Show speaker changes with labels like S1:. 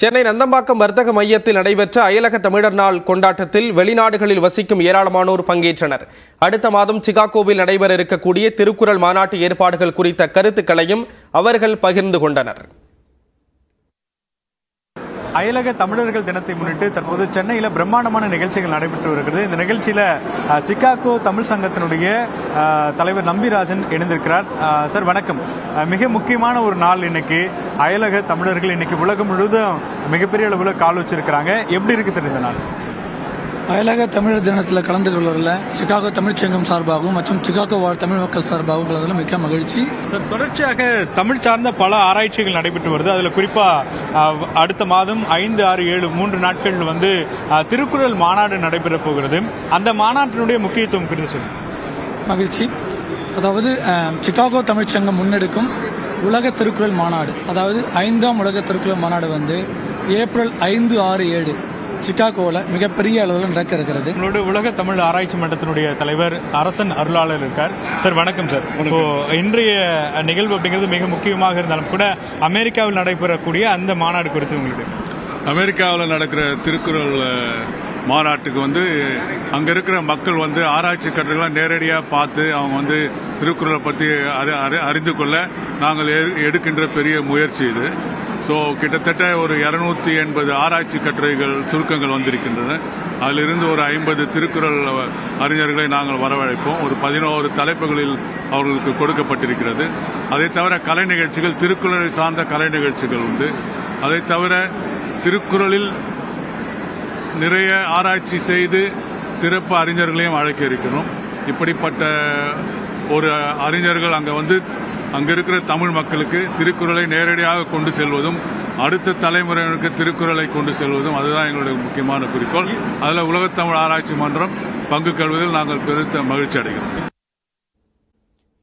S1: சென்னை நந்தம்பாக்கம் வர்த்தக மையத்தில் நடைபெற்ற அயலக தமிழர் நாள் கொண்டாட்டத்தில் வெளிநாடுகளில் வசிக்கும் ஏராளமானோர் பங்கேற்றனர். அடுத்த மாதம் சிகாகோவில் நடைபெற இருக்கக்கூடிய திருக்குறள் மாநாட்டு ஏற்பாடுகள் குறித்த கருத்துக்களையும் அவர்கள் பகிர்ந்து கொண்டனர்.
S2: அயலக தமிழர்கள் தினத்தை முன்னிட்டு தற்போது சென்னையில் பிரம்மாண்டமான நிகழ்ச்சிகள் நடைபெற்று வருகிறது. இந்த நிகழ்ச்சியில் சிக்காகோ தமிழ் சங்கத்தினுடைய தலைவர் நம்பிராஜன் இணைந்திருக்கிறார். சார் வணக்கம். மிக முக்கியமான ஒரு நாள் இன்னைக்கு. அயலக தமிழர்கள் இன்னைக்கு உலகம் முழுவதும் மிகப்பெரிய அளவில் கால் வச்சிருக்கிறாங்க. எப்படி இருக்கு சார் இந்த நாள்?
S3: அயலக தமிழர் தினத்தில் கலந்து கொள்வதில் சிகாகோ தமிழ்ச் சங்கம் சார்பாகவும் மற்றும் சிகாகோ வாழ் தமிழ் மக்கள் சார்பாகவும் கலந்ததில் மிக்க மகிழ்ச்சி.
S2: தொடர்ச்சியாக தமிழ் சார்ந்த பல ஆராய்ச்சிகள் நடைபெற்று வருது. அதில் குறிப்பாக அடுத்த மாதம் ஐந்து ஆறு ஏழு மூன்று நாட்கள் வந்து திருக்குறள் மாநாடு நடைபெற போகிறது. அந்த மாநாட்டினுடைய முக்கியத்துவம் குறித்து சொல்லுங்க.
S3: மகிழ்ச்சி. அதாவது அஹ், சிகாகோ தமிழ்ச் சங்கம் முன்னெடுக்கும் உலக திருக்குறள் மாநாடு. அதாவது ஐந்தாம் உலக திருக்குறள் மாநாடு வந்து ஏப்ரல் ஐந்து ஆறு ஏழு சிகாகோவில் மிகப்பெரிய அளவில் நடக்க இருக்கிறது
S2: நம்மளோட உலக தமிழ் ஆராய்ச்சி மன்றத்தினுடைய தலைவர் அரசன் அருளாளர் இருக்கார். சார் வணக்கம் சார். இப்போ இன்றைய நிகழ்வு அப்படிங்கிறது மிக முக்கியமாக இருந்தாலும் கூட அமெரிக்காவில் நடைபெறக்கூடிய அந்த மாநாடு குறித்து உங்களுக்கு
S4: அமெரிக்காவில் நடக்கிற திருக்குறள் மாநாட்டுக்கு வந்து அங்கே இருக்கிற மக்கள் வந்து ஆராய்ச்சி கட்டுரைகளை நேரடியாக பார்த்து அவங்க வந்து திருக்குறளை பற்றி அறி- அறி- அறிந்து கொள்ள நாங்கள் எடுக்கின்ற பெரிய முயற்சி இது. ஸோ கிட்டத்தட்ட ஒரு இரநூத்தி எண்பது ஆராய்ச்சி கட்டுரைகள் சுருக்கங்கள் வந்திருக்கின்றன. அதிலிருந்து ஒரு ஐம்பது திருக்குறள் அறிஞர்களை நாங்கள் வரவழைப்போம். ஒரு பதினோரு தலைப்புகளில் அவர்களுக்கு கொடுக்கப்பட்டிருக்கிறது. அதை தவிர கலை நிகழ்ச்சிகள் திருக்குறளை சார்ந்த கலை நிகழ்ச்சிகள் உண்டு. அதை தவிர திருக்குறளில் நிறைய ஆராய்ச்சி செய்து சிறப்பு அறிஞர்களையும் அழைக்க இருக்கிறோம். இப்படிப்பட்ட ஒரு அறிஞர்கள் அங்கே வந்து அங்க இருக்கிற தமிழ் மக்களுக்கு திருக்குறளை நேரடியாக கொண்டு செல்வதும் அடுத்த தலைமுறையினருக்கு திருக்குறளை கொண்டு செல்வதும் அதுதான் எங்களுடைய முக்கியமான குறிக்கோள். அதில் உலகத்தமிழ் ஆராய்ச்சி மன்றம் பங்கு கொள்வதில் நாங்கள் பெருத்த மகிழ்ச்சி அடைகிறோம்.